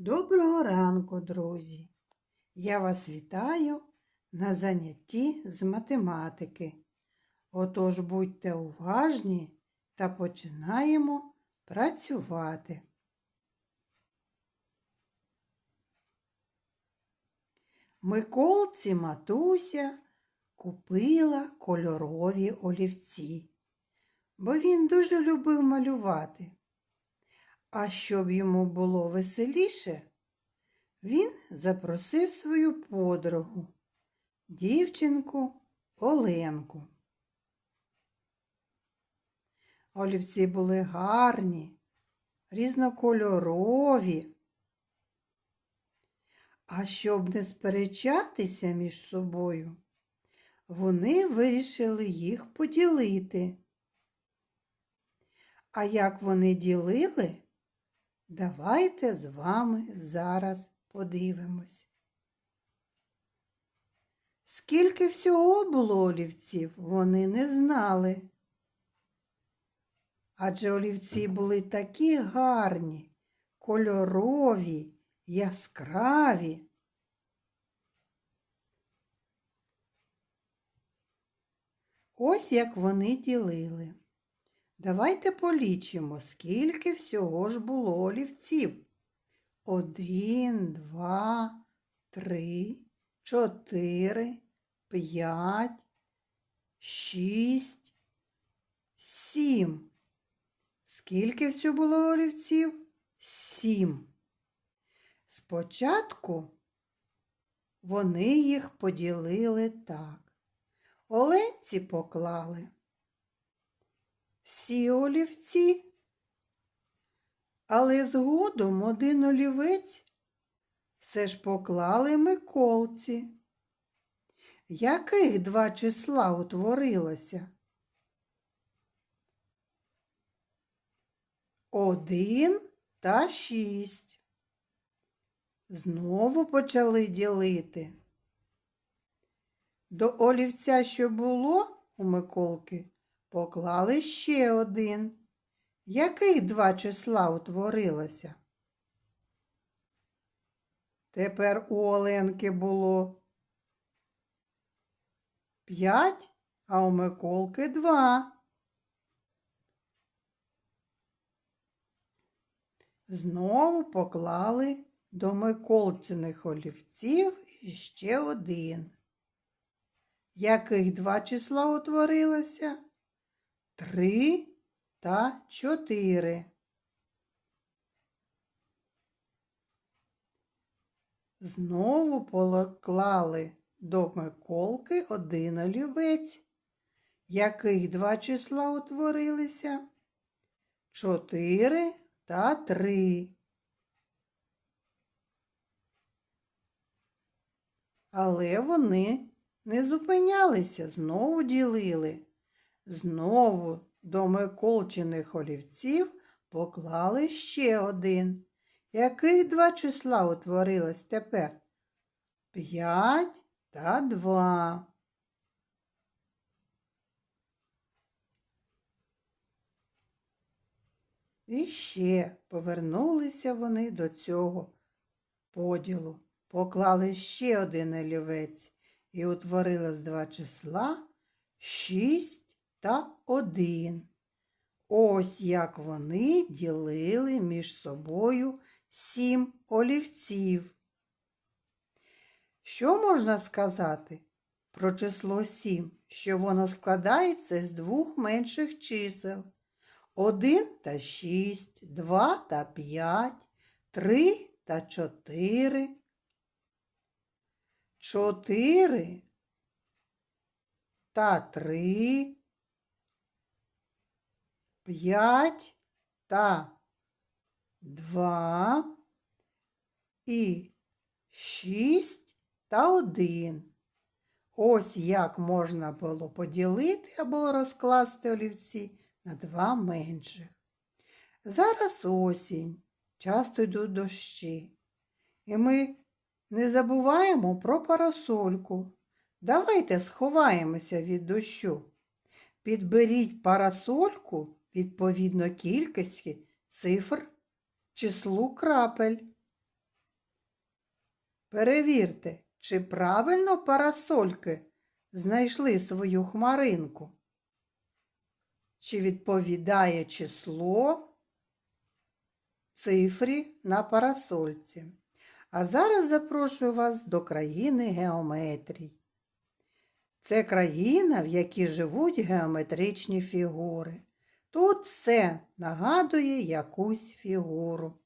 Доброго ранку, друзі! Я вас вітаю на занятті з математики. Отож будьте уважні та починаємо працювати. Миколці матуся купила кольорові олівці, бо він дуже любив малювати. А щоб йому було веселіше, він запросив свою подругу, дівчинку Оленку. Олівці були гарні, різнокольорові. А щоб не сперечатися між собою, вони вирішили їх поділити. А як вони ділили, давайте з вами зараз подивимось. Скільки всього було олівців, вони не знали. Адже олівці були такі гарні, кольорові, яскраві. Ось як вони ділили. Давайте полічимо, скільки всього ж було олівців. Один, два, три, чотири, п'ять, шість, сім. Скільки всього було олівців? Сім. Спочатку вони їх поділили так. Оленці поклали всі олівці, але згодом один олівець все ж поклали Миколці. Яких два числа утворилося? Один та шість. Знову почали ділити. До олівця, що було у Миколки, поклали ще один. Яких два числа утворилося? Тепер у Оленки було п'ять, а у Миколки два. Знову поклали до Миколчиних олівців іще один. Яких два числа утворилося? Три та чотири. Знову поклали до Миколки один олівець. Яких два числа утворилися? Чотири та три. Але вони не зупинялися, знову ділили. Знову до Миколчиних олівців поклали ще один. Яких два числа утворилось тепер? П'ять та два. І ще повернулися вони до цього поділу, поклали ще один олівець і утворилось два числа шість та один. Ось як вони ділили між собою сім олівців. Що можна сказати про число сім, що воно складається з двох менших чисел? Один та шість, два та п'ять, три та чотири. Чотири та три, п'ять та два і шість та один. Ось як можна було поділити або розкласти олівці на два менших. Зараз осінь, часто йдуть дощі. І ми не забуваємо про парасольку. Давайте сховаємося від дощу. Підберіть парасольку відповідно кількості цифр числу крапель. Перевірте, чи правильно парасольки знайшли свою хмаринку. Чи відповідає число цифрі на парасольці. А зараз запрошую вас до країни геометрій. Це країна, в якій живуть геометричні фігури. Тут все нагадує якусь фігуру.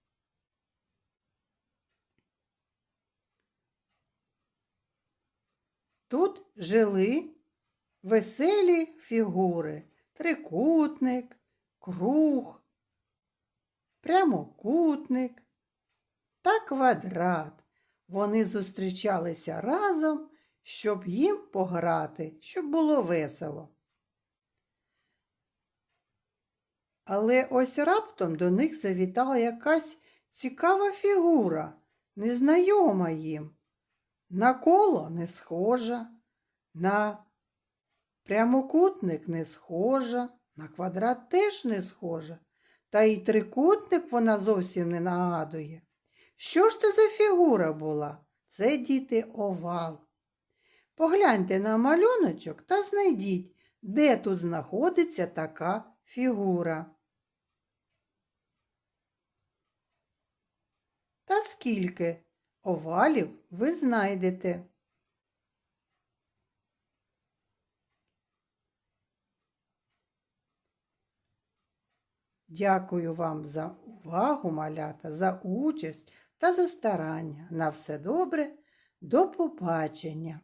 Тут жили веселі фігури, трикутник, круг, прямокутник та квадрат. Вони зустрічалися разом, щоб їм пограти, щоб було весело. Але ось раптом до них завітала якась цікава фігура, незнайома їм. На коло не схожа, на прямокутник не схожа, на квадрат теж не схожа, та й трикутник вона зовсім не нагадує. Що ж це за фігура була? Це діти овал. Погляньте на малюночок та знайдіть, де тут знаходиться така фігура. Та скільки овалів ви знайдете? Дякую вам за увагу, малята, за участь та за старання. На все добре, до побачення!